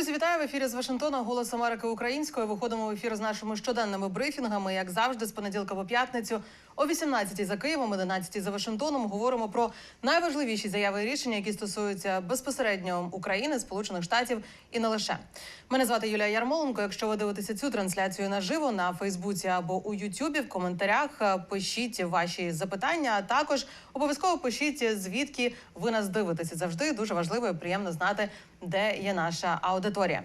Друзі, вітаю в ефірі з Вашингтона. Голос Америки українською. Виходимо в ефір з нашими щоденними брифінгами. Як завжди, з понеділка по п'ятницю о 18 за Києвом, 11 за Вашингтоном. Говоримо про найважливіші заяви і рішення, які стосуються безпосередньо України, Сполучених Штатів і не лише. Мене звати Юлія Ярмоленко. Якщо ви дивитеся цю трансляцію наживо на Фейсбуці або у Ютубі, в коментарях е, пишіть ваші запитання. А також обов'язково пишіть звідки ви нас дивитеся. Завжди дуже важливо і приємно знати, де є наша аудиторія.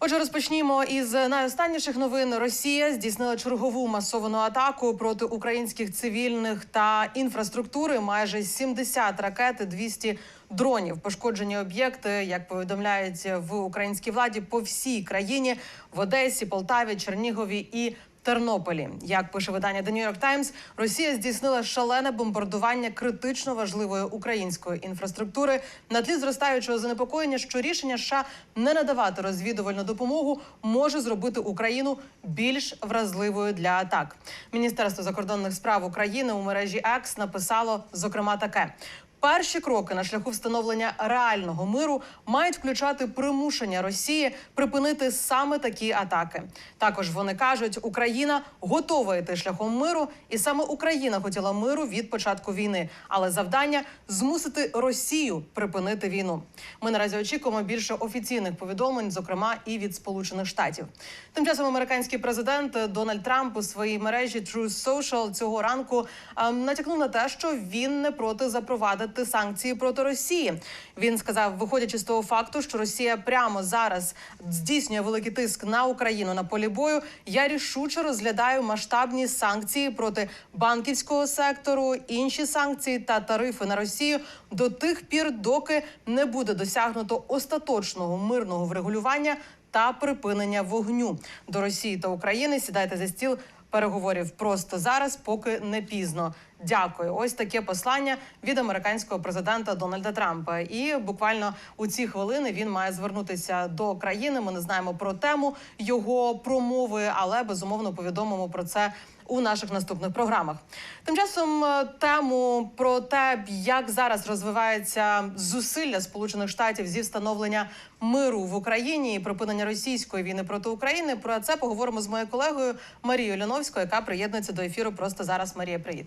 Отже, розпочнімо із найостанніших новин. Росія здійснила чергову масовану атаку проти українських цивільних та інфраструктури. Майже 70 ракет, і 200 дронів. Пошкоджені об'єкти, як повідомляють в українській владі, по всій країні в Одесі, Полтаві, Чернігові і Тернополі, як пише видання The New York Times, Росія здійснила шалене бомбардування критично важливої української інфраструктури на тлі зростаючого занепокоєння, що рішення США не надавати розвідувальну допомогу може зробити Україну більш вразливою для атак. Міністерство закордонних справ України у мережі X написало зокрема таке. Перші кроки на шляху встановлення реального миру мають включати примушення Росії припинити саме такі атаки. Також вони кажуть, Україна готова йти шляхом миру, і саме Україна хотіла миру від початку війни. Але завдання змусити Росію припинити війну. Ми наразі очікуємо більше офіційних повідомлень, зокрема і від Сполучених Штатів. Тим часом американський президент Дональд Трамп у своїй мережі Truth Social цього ранку ем, натякнув на те, що він не проти запровадити санкції проти Росії. Він сказав, виходячи з того факту, що Росія прямо зараз здійснює великий тиск на Україну на полі бою. Я рішуче розглядаю масштабні санкції проти банківського сектору, інші санкції та тарифи на Росію до тих пір, доки не буде досягнуто остаточного мирного врегулювання та припинення вогню до Росії та України. Сідайте за стіл переговорів просто зараз, поки не пізно. Дякую. Ось таке послання від американського президента Дональда Трампа. І буквально у ці хвилини він має звернутися до країни. Ми не знаємо про тему його промови, але безумовно повідомимо про це. У наших наступних програмах тим часом е, тему про те, як зараз розвивається зусилля Сполучених Штатів зі встановлення миру в Україні і припинення російської війни проти України. Про це поговоримо з моєю колегою Марією Ляновською, яка приєднується до ефіру просто зараз. Марія, привіт.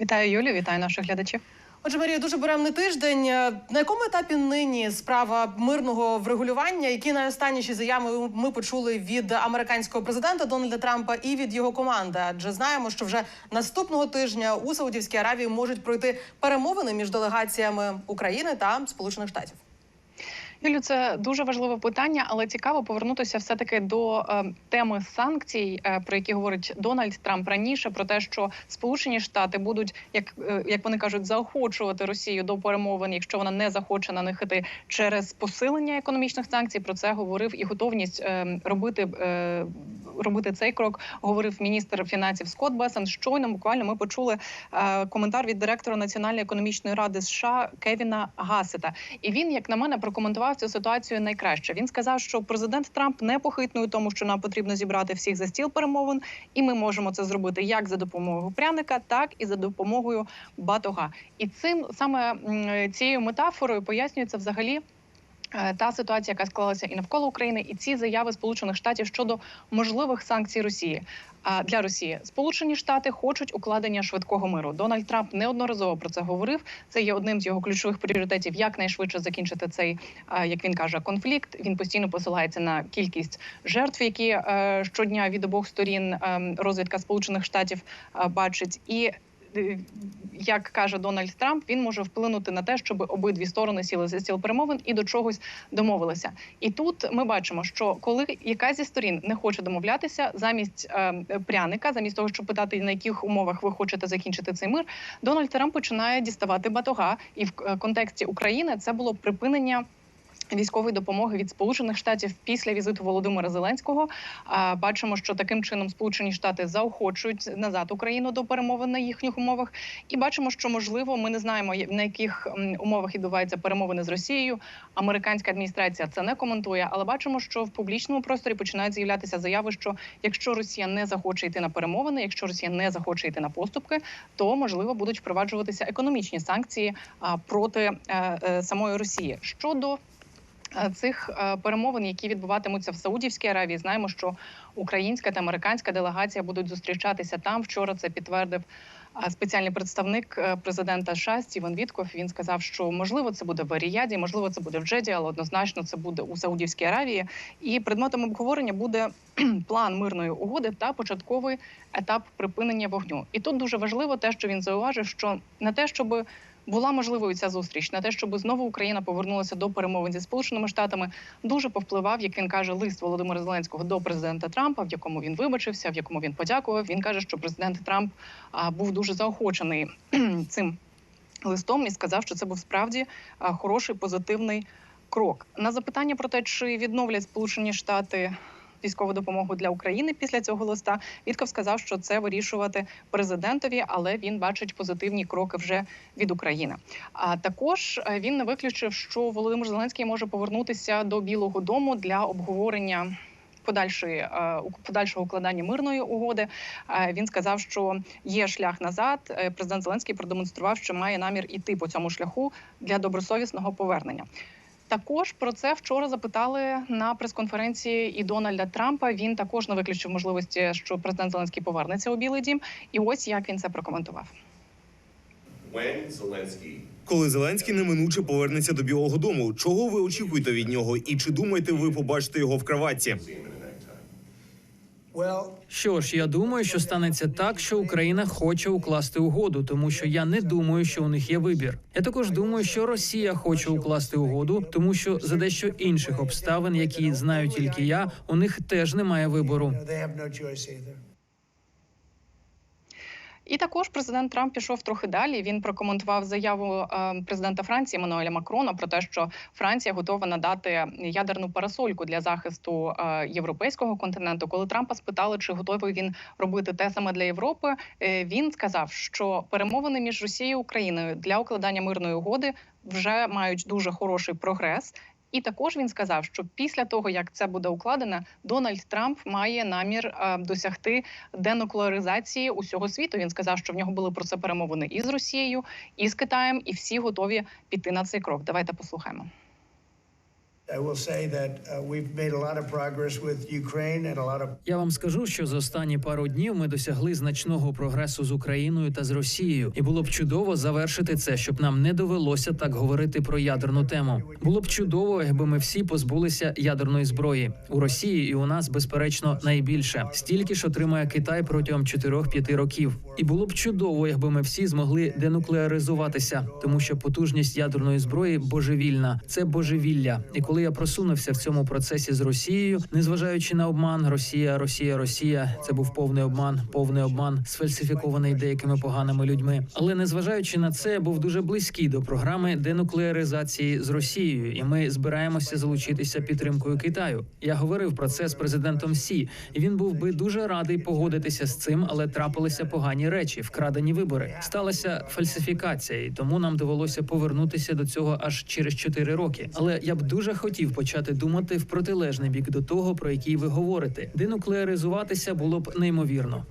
Вітаю Юлію, вітаю наших глядачів. Отже, Марія, дуже буремний тиждень. Е, На якому етапі нині справа мирного врегулювання? Які найостанніші заяви ми почули від американського президента Дональда Трампа і від його команди? Адже знаємо, що вже наступного тижня у Саудівській Аравії можуть пройти перемовини між делегаціями України та Сполучених Штатів. Юлю, це дуже важливе питання, але цікаво повернутися все таки до е, теми санкцій, е, про які говорить Дональд Трамп раніше, про те, що Сполучені Штати будуть, як е, як вони кажуть, заохочувати Росію до перемовин, якщо вона не захоче на них іти через посилення економічних санкцій. Про це говорив і готовність е, робити. Е, Робити цей крок говорив міністр фінансів Скотт Бесен. Щойно буквально ми почули е, коментар від директора Національної економічної ради США Кевіна Гасета. І він, як на мене, прокоментував цю ситуацію найкраще. Він сказав, що президент Трамп не похитнує тому, що нам потрібно зібрати всіх за стіл перемовин, і ми можемо це зробити як за допомогою пряника, так і за допомогою батога. І цим саме цією метафорою пояснюється взагалі. Е, Та ситуація, яка склалася і навколо України, і ці заяви Сполучених Штатів щодо можливих санкцій Росії для Росії. Сполучені Штати хочуть укладення швидкого миру. Дональд Трамп неодноразово про це говорив. Це є одним з його ключових пріоритетів якнайшвидше закінчити цей, як він каже, конфлікт. Він постійно посилається на кількість жертв, які е, щодня від обох сторін е, розвідка Сполучених Штатів е, бачить і. Як каже Дональд Трамп, він може вплинути на те, щоб обидві сторони сіли за стіл перемовин і до чогось домовилися. І тут ми бачимо, що коли якась зі сторін не хоче домовлятися, замість е, пряника, замість того, щоб питати на яких умовах ви хочете закінчити цей мир, Дональд Трамп починає діставати батога. І в е, контексті України це було припинення. Військової допомоги від Сполучених Штатів після візиту Володимира Зеленського. Бачимо, що таким чином Сполучені Штати заохочують назад Україну до перемовин на їхніх умовах, і бачимо, що можливо ми не знаємо на яких умовах відбуваються перемовини з Росією. Американська адміністрація це не коментує, але бачимо, що в публічному просторі починають з'являтися заяви, що якщо Росія не захоче йти на перемовини, якщо Росія не захоче йти на поступки, то можливо будуть впроваджуватися економічні санкції проти е, е, самої Росії. Щодо цих е, перемовин, які відбуватимуться в Саудівській Аравії. Знаємо, що українська та американська делегація будуть зустрічатися там. Вчора це підтвердив спеціальний представник е, президента США Стівен Вітков. Він сказав, що можливо це буде в Аріяді, можливо, це буде в Джеді, але однозначно це буде у Саудівській Аравії. І предметом обговорення буде план мирної угоди та початковий етап припинення вогню. І тут дуже важливо те, що він зауважив, що не те, щоб була можливою ця зустріч, на те, щоб знову Україна повернулася до перемовин зі сполученими штатами, дуже повпливав, як він каже, лист Володимира Зеленського до президента Трампа, в якому він вибачився, в якому він подякував. Він каже, що президент Трамп був дуже заохочений цим листом і сказав, що це був справді хороший позитивний крок. На запитання про те, чи відновлять Сполучені Штати. Військову допомогу для України після цього листа Вітков сказав, що це вирішувати президентові, але він бачить позитивні кроки вже від України. А також е, він не виключив, що Володимир Зеленський може повернутися до Білого Дому для обговорення. Подальшої е, подальшого укладання мирної угоди Е, він сказав, що є шлях назад. Президент Зеленський продемонстрував, що має намір іти по цьому шляху для добросовісного повернення. Також про це вчора запитали на прес-конференції і Дональда Трампа. Він також не виключив можливості, що президент Зеленський повернеться у Білий Дім. І ось як він це прокоментував. Коли Зеленський неминуче повернеться до Білого Дому, чого ви очікуєте від нього? І чи думаєте ви побачите його в кроватці? Що ж, я думаю, що станеться так, що Україна хоче укласти угоду, тому що я не думаю, що у них є вибір. Я також думаю, що Росія хоче укласти угоду, тому що за дещо інших обставин, які знаю тільки я, у них теж немає вибору. І також президент Трамп пішов трохи далі. Він прокоментував заяву е, президента Франції Еммануеля Макрона про те, що Франція готова надати ядерну парасольку для захисту е, європейського континенту. Коли Трампа спитали, чи готовий він робити те саме для Європи, е, він сказав, що перемовини між Росією і Україною для укладання мирної угоди вже мають дуже хороший прогрес. І також він сказав, що після того як це буде укладено, Дональд Трамп має намір е, досягти денуклеаризації усього світу. Він сказав, що в нього були про це перемовини і з Росією, і з Китаєм, і всі готові піти на цей крок. Давайте послухаємо. Я вам скажу, що за останні пару днів ми досягли значного прогресу з Україною та з Росією, і було б чудово завершити це, щоб нам не довелося так говорити про ядерну тему. Було б чудово, якби ми всі позбулися ядерної зброї у Росії, і у нас безперечно найбільше стільки ж отримає Китай протягом 4-5 років. І було б чудово, якби ми всі змогли денуклеаризуватися, тому що потужність ядерної зброї божевільна. Це божевілля. І коли я просунувся в цьому процесі з Росією, незважаючи на обман, Росія, Росія, Росія, це був повний обман, повний обман, сфальсифікований деякими поганими людьми. Але незважаючи на це, був дуже близький до програми денуклеаризації з Росією, і ми збираємося залучитися підтримкою Китаю. Я говорив про це з президентом Сі, і він був би дуже радий погодитися з цим, але трапилися погані речі, вкрадені вибори. Сталася фальсифікація, і тому нам довелося повернутися до цього аж через 4 роки. Але я б дуже хотів почати думати в протилежний бік до того, про який ви говорите. Денуклеаризуватися було б неймовірно.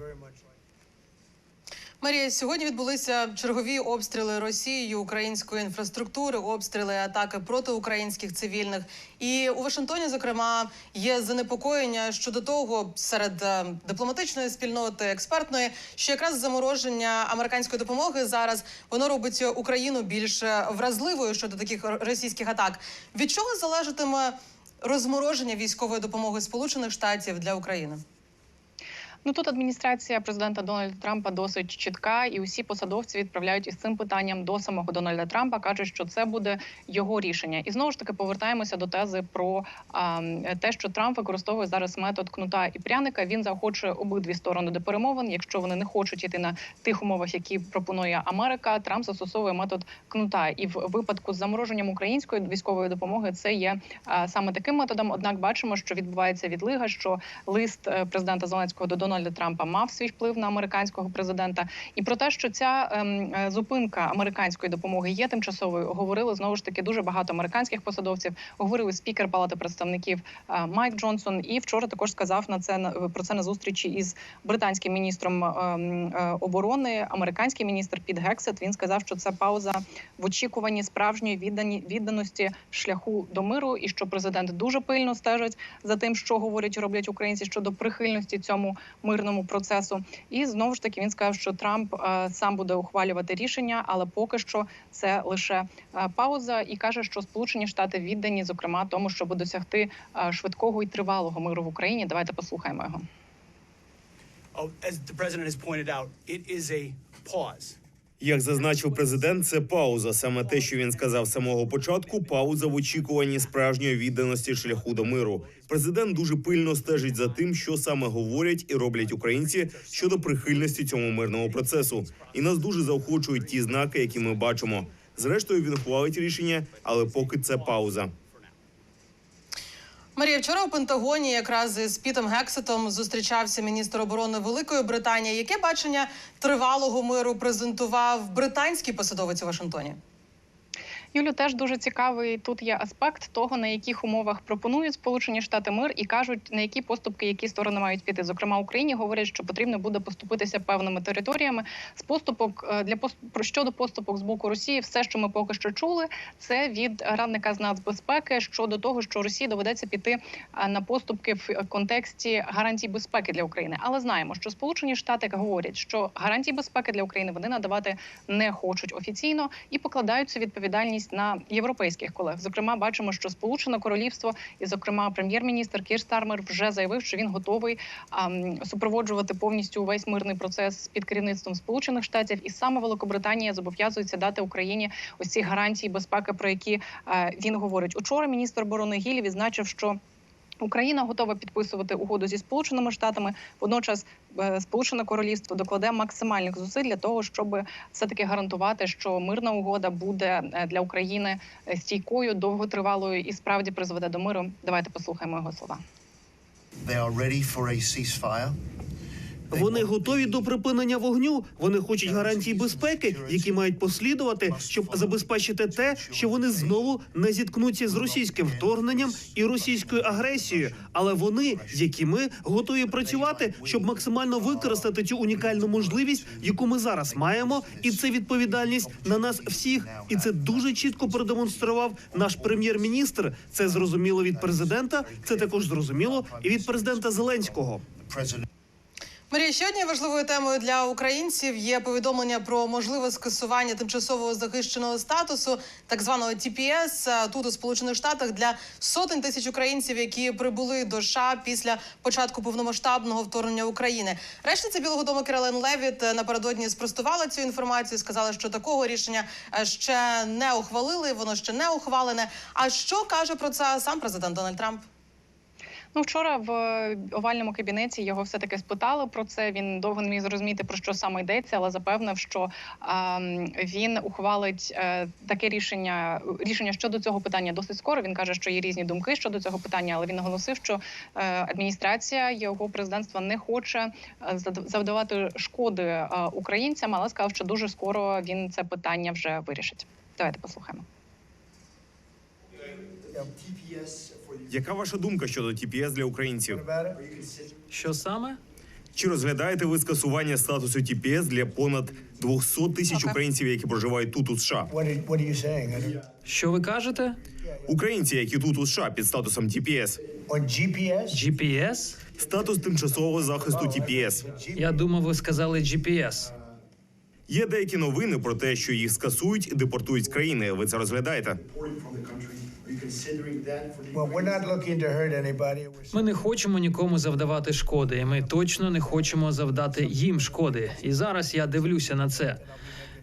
Марія, сьогодні відбулися чергові обстріли Росією української інфраструктури, обстріли, атаки проти українських цивільних. І у Вашингтоні, зокрема, є занепокоєння щодо того серед е, дипломатичної спільноти, експертної, що якраз замороження американської допомоги зараз воно робить Україну більш е, вразливою щодо таких російських атак. Від чого залежатиме розмороження військової допомоги Сполучених Штатів для України? Ну тут адміністрація президента Дональда Трампа досить чітка, і усі посадовці відправляють із цим питанням до самого Дональда Трампа. кажуть, що це буде його рішення. І знову ж таки повертаємося до тези про а, те, що Трамп використовує зараз метод кнута і пряника. Він заохочує обидві сторони до перемовин. Якщо вони не хочуть іти на тих умовах, які пропонує Америка, Трамп застосовує метод кнута. І в випадку з замороженням української військової допомоги це є а, саме таким методом. Однак бачимо, що відбувається відлига, що лист е, президента Зеленського до Дональда Дональда Трампа мав свій вплив на американського президента, і про те, що ця ем, е, зупинка американської допомоги є тимчасовою, говорили знову ж таки дуже багато американських посадовців. Говорив і спікер Палати представників е, Майк Джонсон. І вчора також сказав на це про це на зустрічі із британським міністром ем, е, оборони. Американський міністр Піт Гексет. Він сказав, що це пауза в очікуванні справжньої віддані відданості шляху до миру, і що президент дуже пильно стежить за тим, що говорять роблять українці щодо прихильності цьому мирному процесу. І знову ж таки він сказав, що Трамп е, сам буде ухвалювати рішення, але поки що це лише е, пауза, і каже, що Сполучені Штати віддані, зокрема, тому, щоб досягти е, швидкого і тривалого миру в Україні. Давайте послухаємо його. As the president has pointed out, it is a pause. Як зазначив президент, це пауза. Саме те, що він сказав з самого початку, пауза в очікуванні справжньої відданості шляху до миру. Президент дуже пильно стежить за тим, що саме говорять і роблять українці щодо прихильності цьому мирному процесу. І нас дуже заохочують ті знаки, які ми бачимо. Зрештою, він хвалить рішення, але поки це пауза. Марія, вчора у Пентагоні якраз з Пітом Гексетом зустрічався міністр оборони Великої Британії. Яке бачення тривалого миру презентував британський посадовець у Вашингтоні? Юлю теж дуже цікавий. Тут є аспект того, на яких умовах пропонують Сполучені Штати мир і кажуть, на які поступки які сторони мають піти. Зокрема, Україні говорять, що потрібно буде поступитися певними територіями. З поступок е, для щодо поступок з боку Росії, все, що ми поки що чули, це від радника з нацбезпеки щодо того, що Росії доведеться піти е, на поступки в контексті гарантій безпеки для України. Але знаємо, що Сполучені Штати говорять, що гарантії безпеки для України вони надавати не хочуть офіційно і покладають цю відповідальність на європейських колег. Зокрема, бачимо, що Сполучене Королівство і, зокрема, прем'єр-міністр Кір Стармер вже заявив, що він готовий ам, супроводжувати повністю увесь мирний процес під керівництвом Сполучених Штатів, і саме Великобританія зобов'язується дати Україні ось ці гарантії безпеки, про які е, він говорить. Учора міністр оборони Гіль відзначив, що Україна готова підписувати угоду зі сполученими штатами. Водночас е, Сполучене Королівство докладе максимальних зусиль для того, щоб все таки гарантувати, що мирна угода буде е, для України е, стійкою, довготривалою і справді призведе до миру. Давайте послухаємо його слова. They are ready for a ceasefire. Вони готові до припинення вогню. Вони хочуть гарантій безпеки, які мають послідувати, щоб забезпечити те, що вони знову не зіткнуться з російським вторгненням і російською агресією. Але вони, як і ми, готові працювати, щоб максимально використати цю унікальну можливість, яку ми зараз маємо, і це відповідальність на нас всіх. І це дуже чітко продемонстрував наш прем'єр-міністр. Це зрозуміло від президента. Це також зрозуміло і від президента Зеленського. Марія, ще однією важливою темою для українців є повідомлення про можливе скасування тимчасового захищеного статусу, так званого TPS, тут у Сполучених Штатах для сотень тисяч українців, які прибули до США після початку повномасштабного вторгнення України. Речниця Білого Дому Керолен Левіт напередодні спростувала цю інформацію. Сказала, що такого рішення е, ще не ухвалили, воно ще не ухвалене. А що каже про це сам президент Дональд Трамп? Ну вчора в е, овальному кабінеті його все таки спитали про це. Він довго не міг зрозуміти про що саме йдеться, але запевнив, що а, він ухвалить е, таке рішення. Рішення щодо цього питання досить скоро. Він каже, що є різні думки щодо цього питання, але він наголосив, що е, адміністрація його президентства не хоче завдавати шкоди е, українцям, але сказав, що дуже скоро він це питання вже вирішить. Давайте послухаємо. Яка ваша думка щодо TPS для українців? Що саме? Чи розглядаєте ви скасування статусу TPS для понад 200 тисяч українців, які проживають тут у США? Що ви кажете? Українці, які тут у США під статусом TPS. GPS? Статус тимчасового захисту TPS. Я думав, ви сказали GPS. Є деякі новини про те, що їх скасують і депортують з країни. Ви це розглядаєте? Ми не хочемо нікому завдавати шкоди. і Ми точно не хочемо завдати їм шкоди. І зараз я дивлюся на це.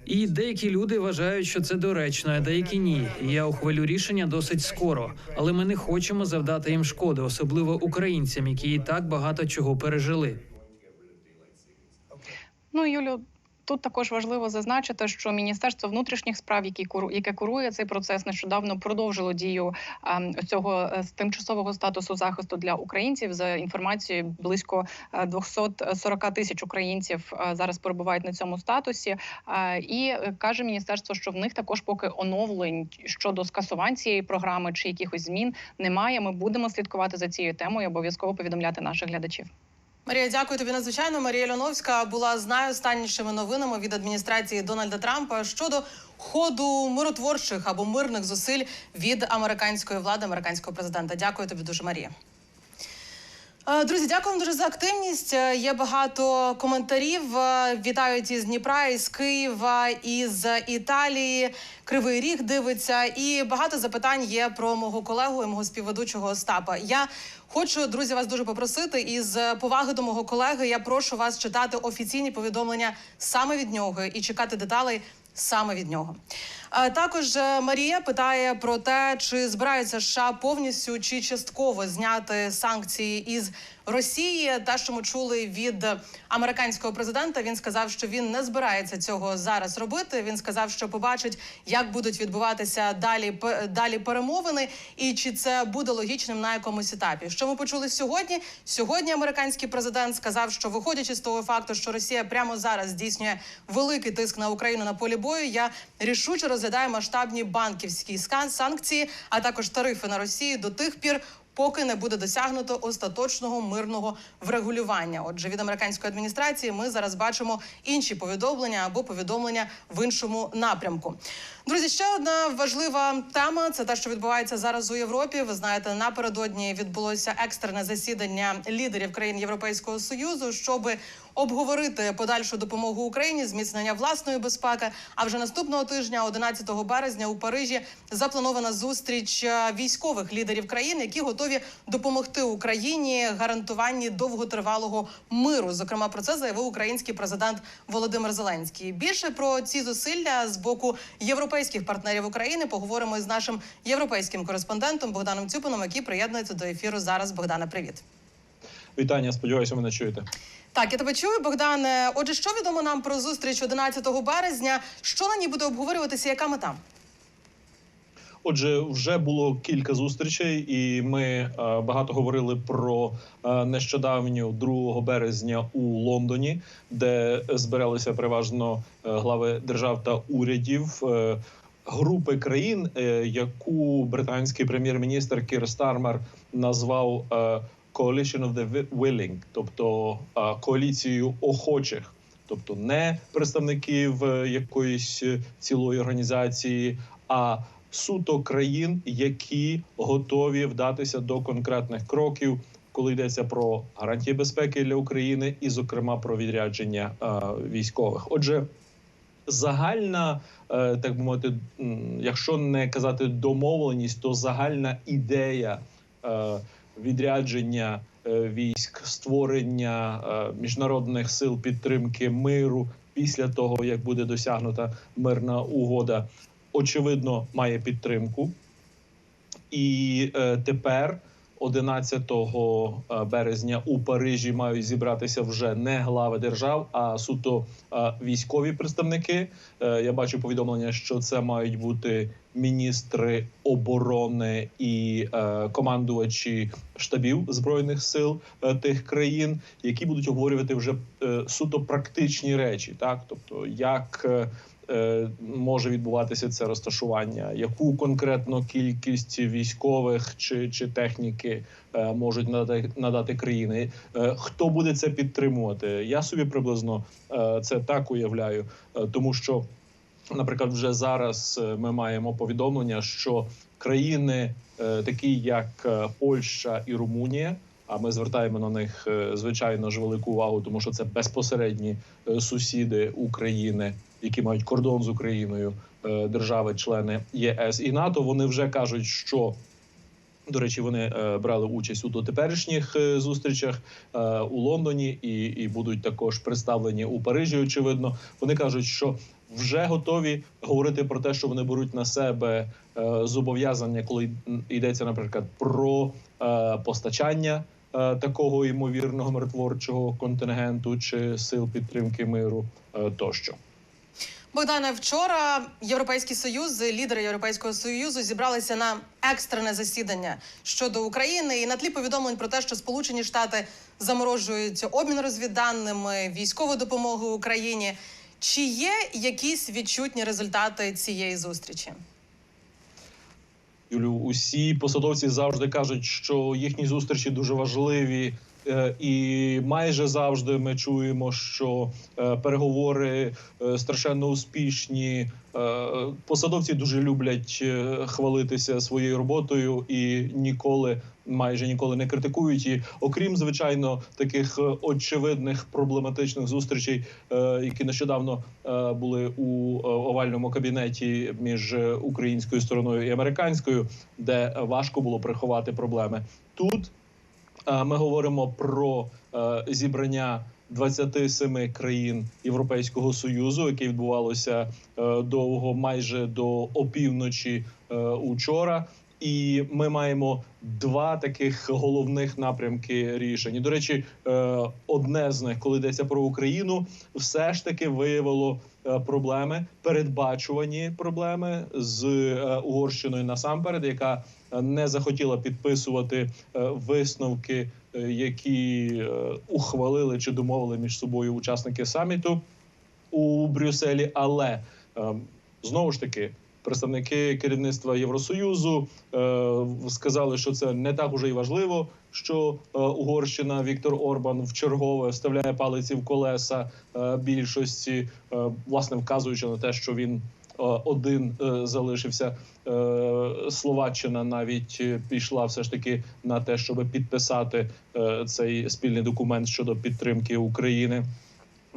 І деякі люди вважають, що це доречно, а деякі ні. Я ухвалю рішення досить скоро, але ми не хочемо завдати їм шкоди, особливо українцям, які і так багато чого пережили. Ну, Юлю, Тут також важливо зазначити, що Міністерство внутрішніх справ, які яке курує цей процес, нещодавно продовжило дію ем, цього е, тимчасового статусу захисту для українців. За інформацією, близько е, 240 тисяч українців е, зараз перебувають на цьому статусі. Е, І е, каже міністерство, що в них також поки оновлень щодо скасувань цієї програми чи якихось змін немає. Ми будемо слідкувати за цією темою. Обов'язково повідомляти наших глядачів. Марія, дякую тобі надзвичайно. Марія Льоновська була з найостаннішими новинами від адміністрації Дональда Трампа щодо ходу миротворчих або мирних зусиль від американської влади, американського президента. Дякую тобі дуже, Марія. Е, Друзі, дякую дуже за активність. Е, Є багато коментарів. Е, Вітають із Дніпра, із Києва, із Італії. Кривий Ріг дивиться. І багато запитань є про мого колегу і мого співведучого Остапа. Я хочу, друзі, вас дуже попросити. Із поваги до мого колеги, я прошу вас читати офіційні повідомлення саме від нього і чекати деталей саме від нього. А також е, Марія питає про те, чи збираються США повністю чи частково зняти санкції із Росії. Те, що ми чули від американського президента, він сказав, що він не збирається цього зараз робити. Він сказав, що побачить, як будуть відбуватися далі далі перемовини, і чи це буде логічним на якомусь етапі. Що ми почули сьогодні? Сьогодні американський президент сказав, що виходячи з того факту, що Росія прямо зараз здійснює великий тиск на Україну на полі бою, я рішуче розглядаю масштабні банківські санкції, а також тарифи на Росію до тих пір. Поки не буде досягнуто остаточного мирного врегулювання. Отже, від американської адміністрації ми зараз бачимо інші повідомлення або повідомлення в іншому напрямку. Друзі, ще одна важлива тема це те, що відбувається зараз у Європі. Ви знаєте, напередодні відбулося екстрене засідання лідерів країн Європейського союзу, щоб обговорити подальшу допомогу Україні, зміцнення власної безпеки. А вже наступного тижня, 11 березня, у Парижі запланована зустріч е, військових лідерів країн, які готові допомогти Україні гарантуванні довготривалого миру. Зокрема, про це заявив український президент Володимир Зеленський. Більше про ці зусилля з боку європейських партнерів України поговоримо із нашим європейським кореспондентом Богданом Цюпином, який приєднується до ефіру зараз. Богдане, привіт. Вітання, сподіваюся, ви мене чуєте. Так, я тебе чую, Богдане. Отже, що відомо нам про зустріч 11 березня? Що на ній буде обговорюватися? Яка мета? Отже, вже було кілька зустрічей, і ми е, багато говорили про е, нещодавню 2 березня у Лондоні, де збиралися переважно е, глави держав та урядів. Групи країн, яку британський прем'єр-міністр Кір Стармер назвав Coalition of the Willing, тобто коаліцією охочих, тобто не представників е, якоїсь е, цілої організації, а суто країн, які готові вдатися до конкретних кроків, коли йдеться про гарантії безпеки для України, і, зокрема, про відрядження е, військових. Отже, загальна, е, так би мовити, якщо не казати домовленість, то загальна ідея е, відрядження е, військ, створення е, міжнародних сил підтримки миру після того, як буде досягнута мирна угода, очевидно, має підтримку. І е, тепер, 11 е, березня, у Парижі мають зібратися вже не глави держав, а суто е, військові представники. Е, я бачу повідомлення, що це мають бути міністри оборони і командувачі штабів збройних сил тих країн, які будуть обговорювати вже суто практичні речі, так тобто як. Е, може відбуватися це розташування, яку конкретно кількість військових чи, чи техніки е, можуть надати, надати країни, е, хто буде це підтримувати? Я собі приблизно це так уявляю, тому що, наприклад, вже зараз ми маємо повідомлення, що країни, такі як Польща і Румунія. А ми звертаємо на них е, звичайно ж велику увагу, тому що це безпосередні е, сусіди України, які мають кордон з Україною, е, держави-члени ЄС і НАТО. Вони вже кажуть, що до речі, вони брали участь у дотеперішніх зустрічах у Лондоні і, і будуть також представлені у Парижі. Очевидно, вони кажуть, що вже готові говорити про те, що вони беруть на себе зобов'язання, коли йдеться, наприклад, про постачання такого ймовірного миротворчого контингенту чи сил підтримки миру е, тощо. Богдане, вчора Європейський Союз, лідери Європейського Союзу зібралися на екстрене засідання щодо України і на тлі повідомлень про те, що Сполучені Штати заморожують обмін розвідданими, військову допомогу Україні. Чи є якісь відчутні результати цієї зустрічі? Юлю, усі посадовці завжди кажуть, що їхні зустрічі дуже важливі, і майже завжди ми чуємо, що е, переговори е, страшенно успішні. Е, Посадовці дуже люблять е, хвалитися своєю роботою і ніколи. Майже ніколи не критикують і, окрім звичайно, таких е, очевидних проблематичних зустрічей, е, які нещодавно е, були у е, овальному кабінеті між е, українською стороною і американською, де важко було приховати проблеми. Тут е, ми говоримо про е, зібрання 27 країн Європейського союзу, яке відбувалося е, довго, майже до опівночі е, учора. І ми маємо два таких головних напрямки рішень. До речі, е, одне з них, коли йдеться про Україну, все ж таки виявило е, проблеми, передбачувані проблеми з е, Угорщиною насамперед, яка не захотіла підписувати висновки, які ухвалили чи домовили між собою учасники саміту у Брюсселі. Але е, знову ж таки. Представники керівництва Євросоюзу е, сказали, що це не так уже й важливо, що е, Угорщина Віктор Орбан в чергове вставляє палиці в колеса е, більшості, власне вказуючи на те, що він один залишився. Словаччина навіть пішла все ж таки на те, щоб підписати цей спільний документ щодо підтримки України.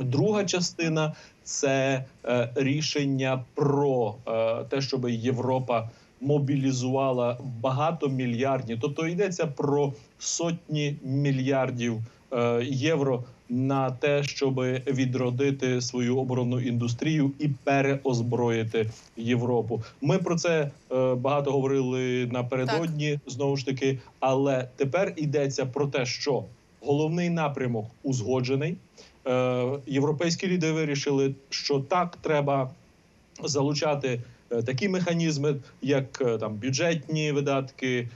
Друга частина це е, рішення про е, те, щоб Європа мобілізувала багатомільярдні, тобто йдеться про сотні мільярдів е, євро на те, щоб відродити свою оборонну індустрію і переозброїти Європу. Ми про це е, багато говорили напередодні знову ж таки, але тепер йдеться про те, що головний напрямок узгоджений. Е, європейські лідери вирішили, що так треба залучати е, такі механізми, як е, там бюджетні видатки,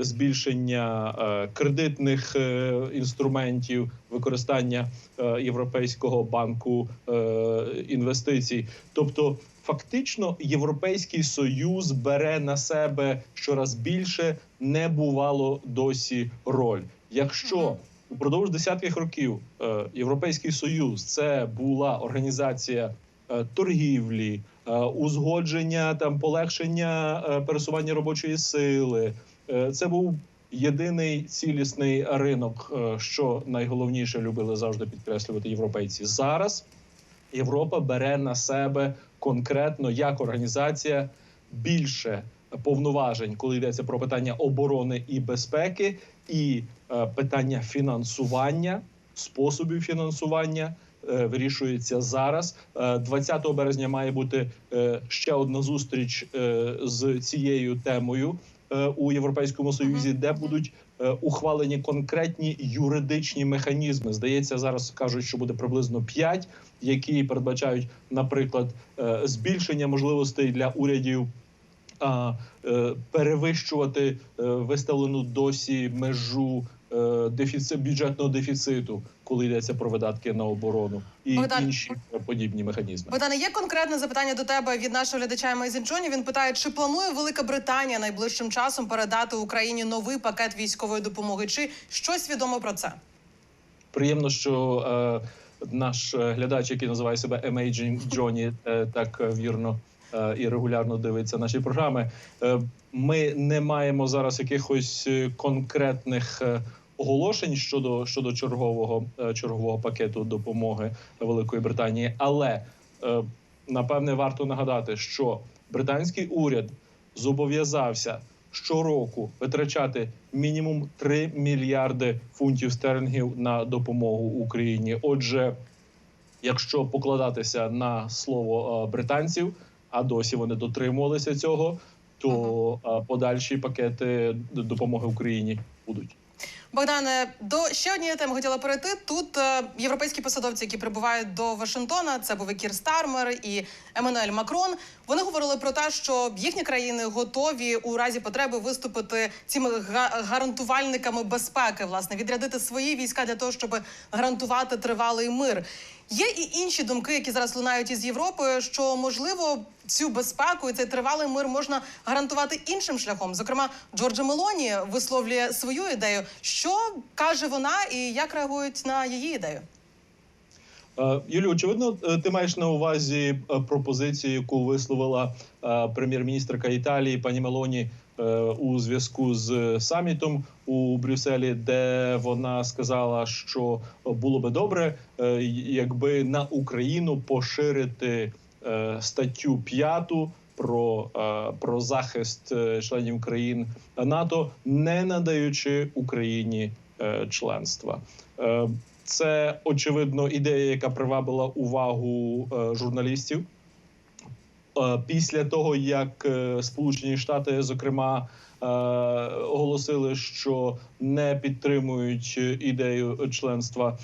збільшення кредитних інструментів, використання Європейського банку інвестицій. Тобто, фактично, європейський союз бере на себе щораз більше не бувало досі роль. Якщо. Упродовж десятків років е, Європейський Союз це була організація е, торгівлі, е, узгодження там полегшення пересування робочої сили. Це був єдиний цілісний ринок, що найголовніше любили завжди підкреслювати європейці. Зараз Європа бере на себе конкретно як організація більше повноважень, коли йдеться про питання оборони і безпеки, і питання фінансування, способів фінансування. е, Вирішується зараз. Е, 20 березня має бути е, ще одна зустріч е, з цією темою е, у Європейському Союзі, де будуть е, ухвалені конкретні юридичні механізми. Здається, зараз кажуть, що буде приблизно 5, які передбачають, наприклад, е, збільшення можливостей для урядів е, перевищувати е, виставлену досі межу е, дефіцит бюджетного дефіциту, коли йдеться про видатки на оборону і Богдан- інші подібні механізми. Богдане, є конкретне запитання до тебе від нашого глядача Емейзінджоні. Він питає, чи планує Велика Британія найближчим часом передати Україні новий пакет військової допомоги? Чи щось відомо про це? Приємно, що е, наш е, глядач, який називає себе Amazing Johnny, е, так е, вірно е, і регулярно дивиться наші програми. Ми не маємо зараз якихось конкретних. Оголошень щодо щодо чергового е, чергового пакету допомоги Великої Британії, але е, напевне варто нагадати, що британський уряд зобов'язався щороку витрачати мінімум 3 мільярди фунтів стерлінгів на допомогу Україні. Отже, якщо покладатися на слово е, британців, а досі вони дотримувалися цього, то подальші пакети допомоги Україні будуть. Богдане, до ще однієї теми хотіла перейти. Тут е, європейські посадовці, які прибувають до Вашингтона, це був і Кір Стармер і Еммануель Макрон. Вони говорили про те, що їхні країни готові у разі потреби виступити цими га- гарантувальниками безпеки, власне, відрядити свої війська для того, щоб гарантувати тривалий мир. Є і інші думки, які зараз лунають із Європи, що можливо цю безпеку і цей тривалий мир можна гарантувати іншим шляхом. Зокрема, Джорджа Мелоні висловлює свою ідею. Що каже вона, і як реагують на її ідею? Е, Юлю, очевидно, е, ти маєш на увазі е, пропозицію, яку висловила прем'єр-міністрка Італії пані Мелоні у зв'язку з самітом у Брюсселі, де вона сказала, що було би добре, якби на Україну поширити статтю 5 про, про захист членів країн НАТО, не надаючи Україні членства. Це очевидно ідея, яка привабила увагу е, журналістів. Е, після того, як е, Сполучені Штати, зокрема, оголосили, що не підтримують ідею членства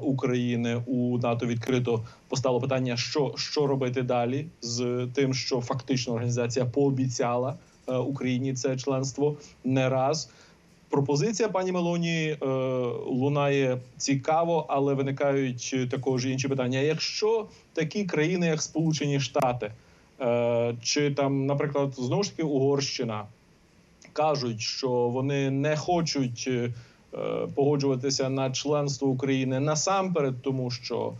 України у НАТО відкрито, постало питання, що, що робити далі з тим, що фактично організація пообіцяла Україні це членство не раз. Пропозиція пані Мелоні е, лунає цікаво, але виникають також інші питання. Якщо такі країни, як Сполучені Штати, е, чи там, наприклад, знову ж таки Угорщина, кажуть, що вони не хочуть е, погоджуватися на членство України насамперед, тому що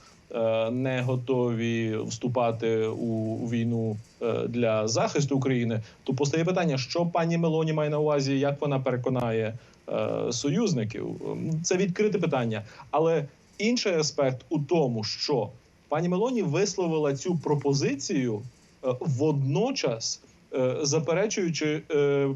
не готові вступати у, війну е, для захисту України, то постає питання, що пані Мелоні має на увазі, як вона переконає е, союзників. Ем, Це відкрите питання. Але інший аспект у тому, що пані Мелоні висловила цю пропозицію е, водночас, е, заперечуючи е,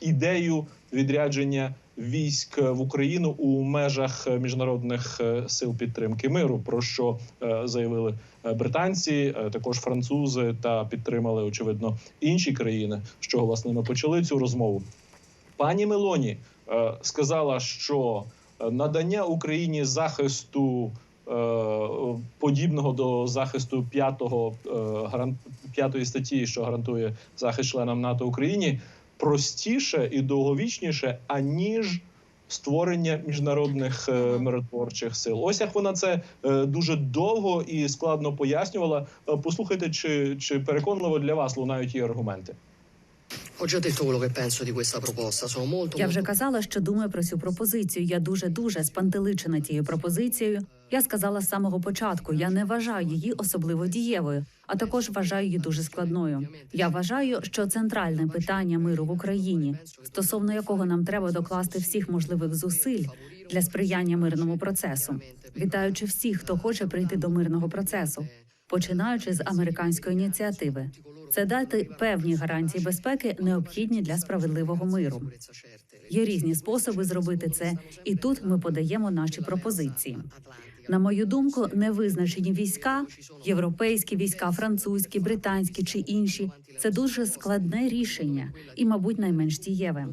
ідею відрядження військ в Україну у межах е, міжнародних е, сил підтримки миру, про що е, заявили британці, також французи та підтримали очевидно інші країни, чого власне ми почали цю розмову. Пані Мелоні сказала, що надання Україні захисту подібного до захисту п'ятого п'ятої статті, що гарантує захист членам НАТО Україні, простіше і довговічніше, аніж створення міжнародних е, миротворчих сил. Ось як вона це е, дуже довго і складно пояснювала. Е, Послухайте, чи, чи переконливо для вас лунають її аргументи. Я вже казала, що думаю про цю пропозицію. Я дуже дуже спантеличена тією пропозицією. Я сказала з самого початку, я не вважаю її особливо дієвою, а також вважаю її дуже складною. Я вважаю, що центральне питання миру в Україні, стосовно якого нам треба докласти всіх можливих зусиль для сприяння мирному процесу, вітаючи всіх, хто хоче прийти до мирного процесу, починаючи з американської ініціативи. Це дати певні гарантії безпеки, необхідні для справедливого миру. Є різні способи зробити це, і тут ми подаємо наші пропозиції. На мою думку, невизначені війська, європейські війська, французькі, британські чи інші це дуже складне рішення і, мабуть, найменш дієве.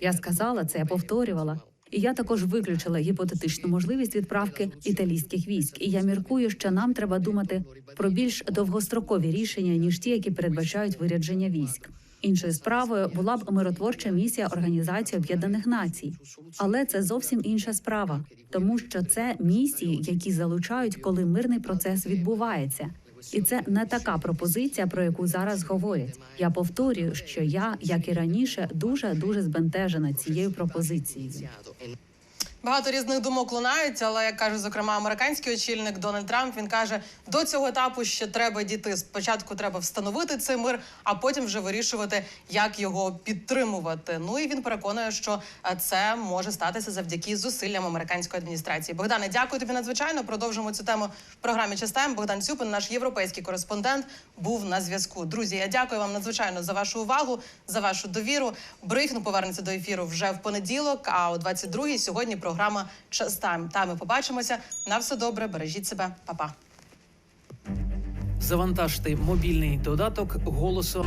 Я сказала це, я повторювала. І я також виключила гіпотетичну можливість відправки італійських військ. І я міркую, що нам треба думати про більш довгострокові рішення ніж ті, які передбачають вирядження військ. Іншою справою була б миротворча місія Організації Об'єднаних Націй, але це зовсім інша справа, тому що це місії, які залучають, коли мирний процес відбувається. І це не така пропозиція, про яку зараз говорять. Я повторюю, що я, як і раніше, дуже дуже збентежена цією пропозицією. Багато різних думок лунають, але як каже зокрема американський очільник Дональд Трамп, він каже, до цього етапу ще треба дійти. Спочатку треба встановити цей мир, а потім вже вирішувати, як його підтримувати. Ну і він переконує, що е, це може статися завдяки зусиллям американської адміністрації. Богдане, дякую тобі надзвичайно. Продовжимо цю тему в програмі «Частем». Богдан Цюпин, наш європейський кореспондент, був на зв'язку. Друзі, я дякую вам надзвичайно за вашу увагу, за вашу довіру. Брифінг повернеться до ефіру вже в понеділок. А о 22-й сьогодні програма «Час Тайм». Там ми побачимося. На все добре, бережіть себе, Па-па. Завантажте мобільний додаток голосу.